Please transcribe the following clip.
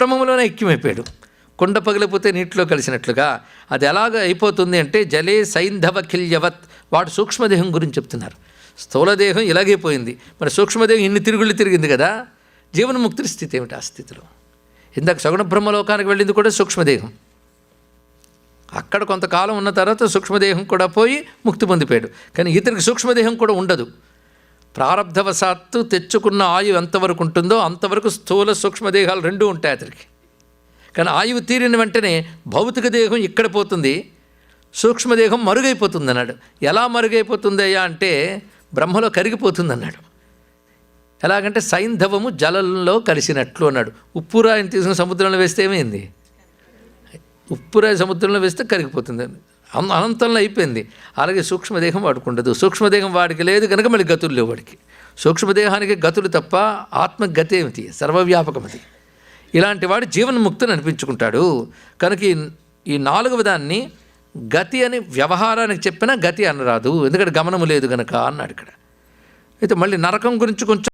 క్రమంలోనే ఐక్యమైపోయాడు. కుండ పగిలిపోతే నీటిలో కలిసినట్లుగా అది ఎలాగ అయిపోతుంది అంటే జలే సైంధవ కిల్యవత్ వాడు సూక్ష్మదేహం గురించి చెప్తున్నారు. స్థూలదేహం ఇలాగే పోయింది. మరి సూక్ష్మదేహం ఇన్ని తిరుగుళ్ళు తిరిగింది కదా? జీవన్ముక్తుడి స్థితి ఏమిటి ఆ స్థితిలో? ఇందాక సగుణ బ్రహ్మలోకానికి వెళ్ళింది కూడా సూక్ష్మదేహం. అక్కడ కొంతకాలం ఉన్న తర్వాత సూక్ష్మదేహం కూడా పోయి ముక్తి పొందిపోయాడు. కానీ ఇతనికి సూక్ష్మదేహం కూడా ఉండదు. ప్రారంధవశాత్తు తెచ్చుకున్న ఆయువు ఎంతవరకు ఉంటుందో అంతవరకు స్థూల సూక్ష్మదేహాలు రెండూ ఉంటాయి అతనికి. కానీ ఆయువు తీరిన వెంటనే భౌతిక దేహం ఇక్కడ పోతుంది సూక్ష్మదేహం మరుగైపోతుంది అన్నాడు ఎలా మరుగైపోతుంది అయ్యా అంటే బ్రహ్మలో కరిగిపోతుంది అన్నాడు ఎలాగంటే సైంధవము జలంలో కలిసినట్లు అన్నాడు. ఉప్పురాయిని తీసుకుని సముద్రంలో వేస్తే ఏమైంది? ఉప్పురాయి సముద్రంలో వేస్తే కరిగిపోతుంది. అనంతంలో అయిపోయింది. అలాగే సూక్ష్మదేహం వాడికి ఉండదు సూక్ష్మదేహం వాడికి లేదు కనుక మళ్ళీ గతులు లేవు వాడికి. సూక్ష్మదేహానికి గతులు తప్ప ఆత్మ గతి ఏమిటి? సర్వవ్యాపకమది. ఇలాంటి వాడు జీవన్ముక్తిని అనిపించుకుంటాడు. కనుక ఈ ఈ నాలుగవ దాన్ని గతి అని వ్యవహారానికి చెప్పినా గతి అనరాదు. ఎందుకంటే గమనము లేదు గనక అన్నాడు ఇక్కడ. అయితే మళ్ళీ నరకం గురించి కొంచెం